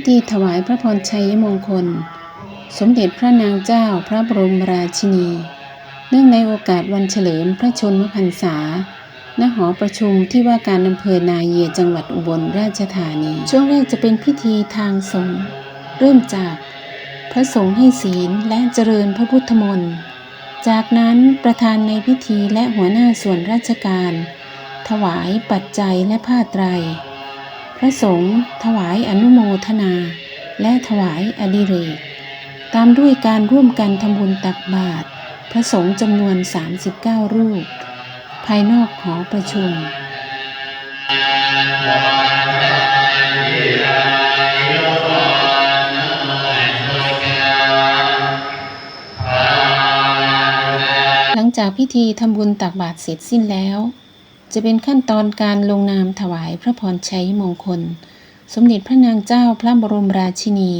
พิธีถวายพระพรชัยมงคล สมเด็จพระนางเจ้าพระบรมราชินี เนื่องในโอกาสวันเฉลิมพระชนมพรรษา ณ หอประชุมที่ว่าการอำเภอนาเยียจังหวัดอุบลราชธานี ช่วงแรกจะเป็นพิธีทางสงฆ์ เริ่มจาก พระสงฆ์ให้ศีลและเจริญพระพุทธมนต์ จากนั้นประธานในพิธีและหัวหน้าส่วนราชการ ถวายปัจจัยและผ้าไตร พระสงฆ์ถวายอนุโมทนา และถวายอดิเรก ตามด้วยการร่วมกันทำบุญตักบาตรพระสงฆ์จำนวน 39 รูป ภายนอกหอประชุม หลังจากพิธีทำบุญตักบาตรเสร็จสิ้นแล้ว จะเป็นขั้นตอนการลงนามถวายพระพรชัยมงคล สมเด็จพระนางเจ้าพระบรมราชินี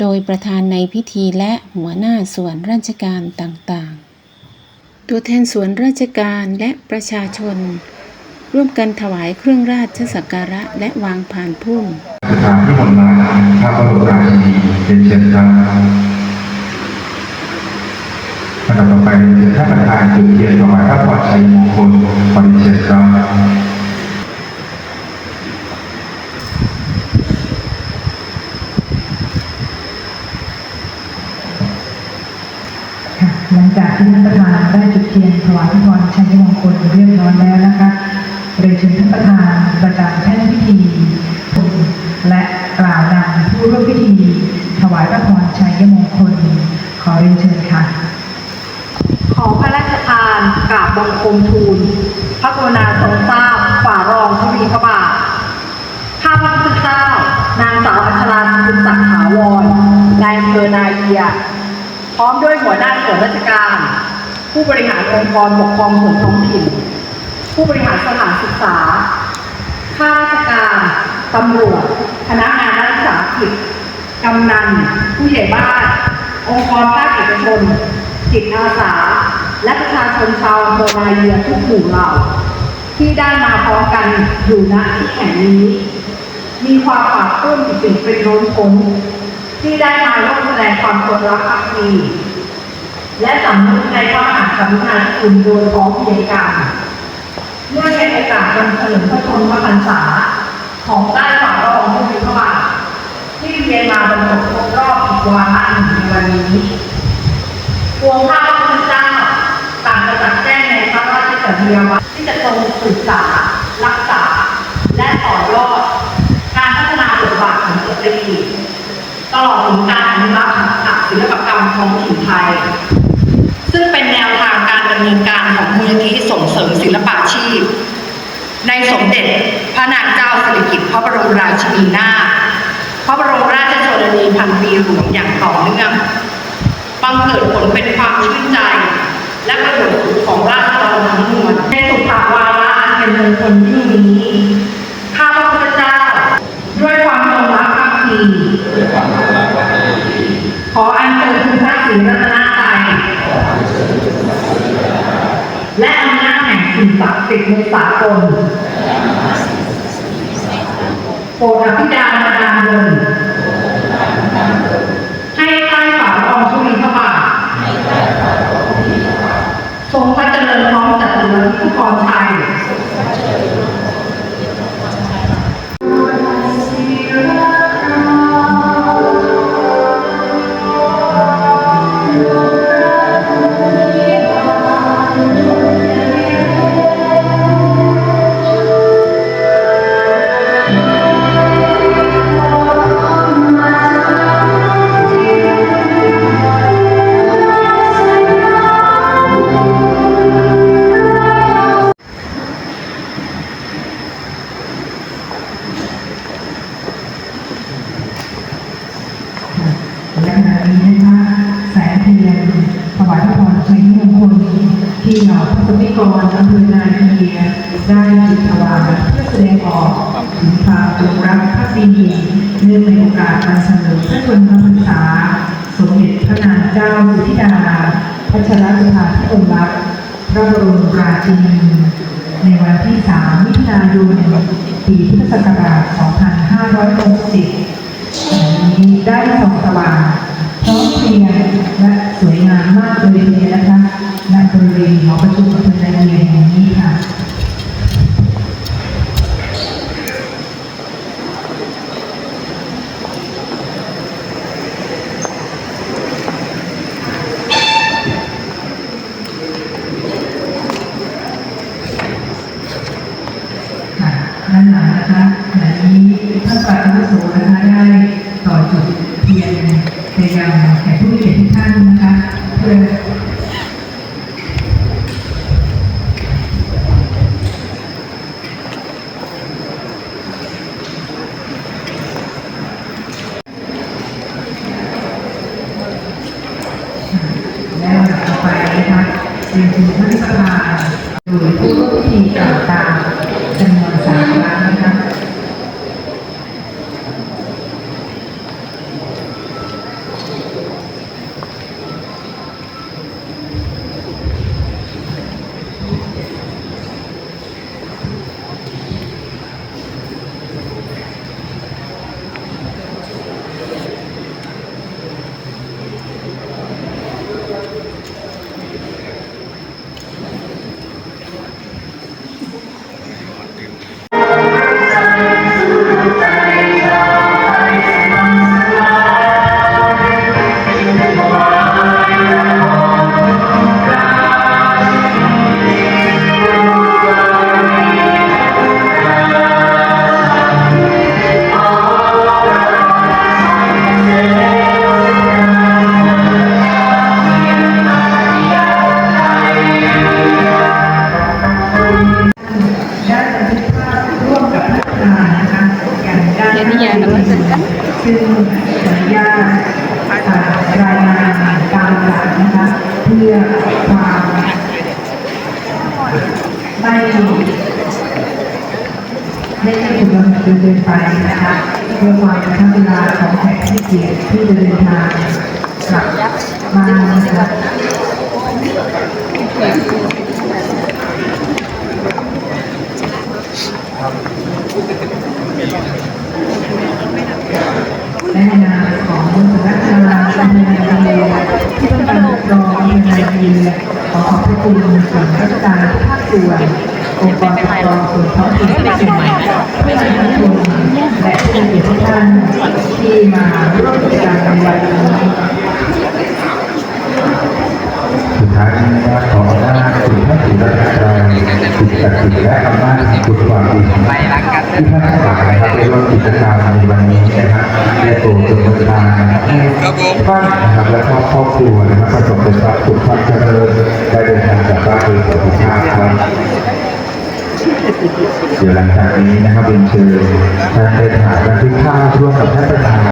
โดยประธานในพิธีและหัวหน้าส่วนราชการต่างๆ ตัวแทนส่วนราชการและประชาชน ร่วมกันถวายเครื่องราชสักการะและวางผ่านพุ่มสถานที่บนมาพระบรมราชินีเป็นเชิญครั ประธานจุดเทียนถวายพระพรชัยมงคลขอเรียนเชิญครับค่ะหลังจากที่ท่านประธานได้จุดเทียนถวายพระพรชัยมงคลเรียบร้อยแล้วนะคะเรียนเชิญท่านประธานประจำแท่นพิธี และกล่าวนำผู้ร่วมพิธี ถวายพระพรชัยมงคลขอเรียนเชิญค่ะ ขอพระราชทานกรา บังคมทูล พระกรุณาทรงทราบฝ่ารองทวีพระบาท ข้าพระพุทธเจ้านางสาวอัชราสุศักดิ์ถาวรนายอำเภอนาเยีย พร้อมด้วยหัวหน้าส่วนราชการ ผู้บริหารองค์กรปกครองส่วนท้องถิ่น ผู้บริหารสถานศึกษา ข้าราชการตำรวจพนักงานรักษากิจกำนัน ผู้ใหญ่บ้าน องค์กรภาคเอกชน จิตอาสา และประชาชนชาวอำเภอนาเยียทุกหมู่เหล่า ที่ได้มาพร้อมกันอยู่ณที่แห่งนี้ มีความปราบปื้มปิติเป็นล้นพ้นที่ได้มาร่วมแสดงความจงรักภักดีและสำนึกในพระมหากรุณาธิคุณโดยพร้อมเพรียงกันเมื่อในโอกาสวันเฉลิมพระชนมพรรษาของใต้ฝ่าละอองธุลีพระบาทที่เวียนมาบรรจบครบรอบอีกวาระหนึ่งในวันนี้พวงข้า ยวัตรที่จะทรงศึกษา รักษา และต่อยอด การพัฒนาบทบาทของสตรีตลอดถึงการอนุรักษ์หัตถศิลปกรรมท้องถิ่นไทย ซึ่งเป็นแนวทางการดำเนินการของมูลนิธิส่งเสริมศิลปาชีพ ในสมเด็จพระนางเจ้าสิริกิติ์พระบรมราชินีนาถพระบรมราชชนนีพันปีหลวงอย่างต่อเนื่องบังเกิดผลเป็นความชื่นใจ และประโยชน์ขของ นมงคลยิ่นี้ข้าพระพุทธเจ้า ด้วยความจงรักภักดีขออัญเชิญคุณพระศรีรัตนตรัยและอำนาจแห่งสิ่งศักดิ์สิทธิ์ในสากลโปรดอภิญาลดาลนให้ ที่เหล่าพระสนิกรอำเภอนาเกียได้จุดถวายเพื่อแสดงออกถึงความจงรักภักดีเนื่องในโอกาสวันเฉลิมพระชนมพรรษา สมเด็จพระนางเจ้าสุธิดาพัชรสุภาพระองค์รักพระบรมราชินีในวันที่ 3 มิถุนายนปีพุทธศักราช 2560ได้ส่องสว่าง ริเวณหอประชุมอำเภอนาเยียแห่งนี้ค่ะค่ะด้านหลังนะคะขณะนี้ท่านปาอาวุโสนะคะได้ต่อจุดเทียนไปยังแขกผู้มีเกียรติทุกท่านนะคะ เพื่อและลำดับต่อไปนะคะ เป็นคุณท่านประธา ซึ่งขออนุญาตอ่ารายงานตามหลักนะคะเพื่อความไม่ไม่ให้ถูกละเมิดจนเกินไปนะคะเพื่อความกระทั่งเวลาของแขกที่เกียรติที่เดินทางกลับมานะคะในนามของสำนักงานตำรวจนายที่ต้องการปกครองอำเภอนายเยขอขอบพระคุณส่ วนราชการภาคส่วนองค์กรปกครองส่วนท้องถิ่นที่เชียงใหม่เพื่อนประชาชนและผู้มีอิทุกท่านที่มาร่วมกิจกรรมในวันนี้ จคุณพระศรีรัตนตรัยสิ่งศักดิ์สิทธิ์และอำนาจคุณความดีที่ท่านทั้งหลายนะครับได้ร่วมกิจกรรมในวันนี้นะครับได้โปรดจงบันดาลนะครับให้ท่านนะครับและครอบครัวนะครับประสบแต่ความสุขความเจริญได้เดินทางกลับบ้านโดยสวัสดิภาพครับเดี๋ยวหลังจากนี้นะครับเรียนเชิญท่านได้ท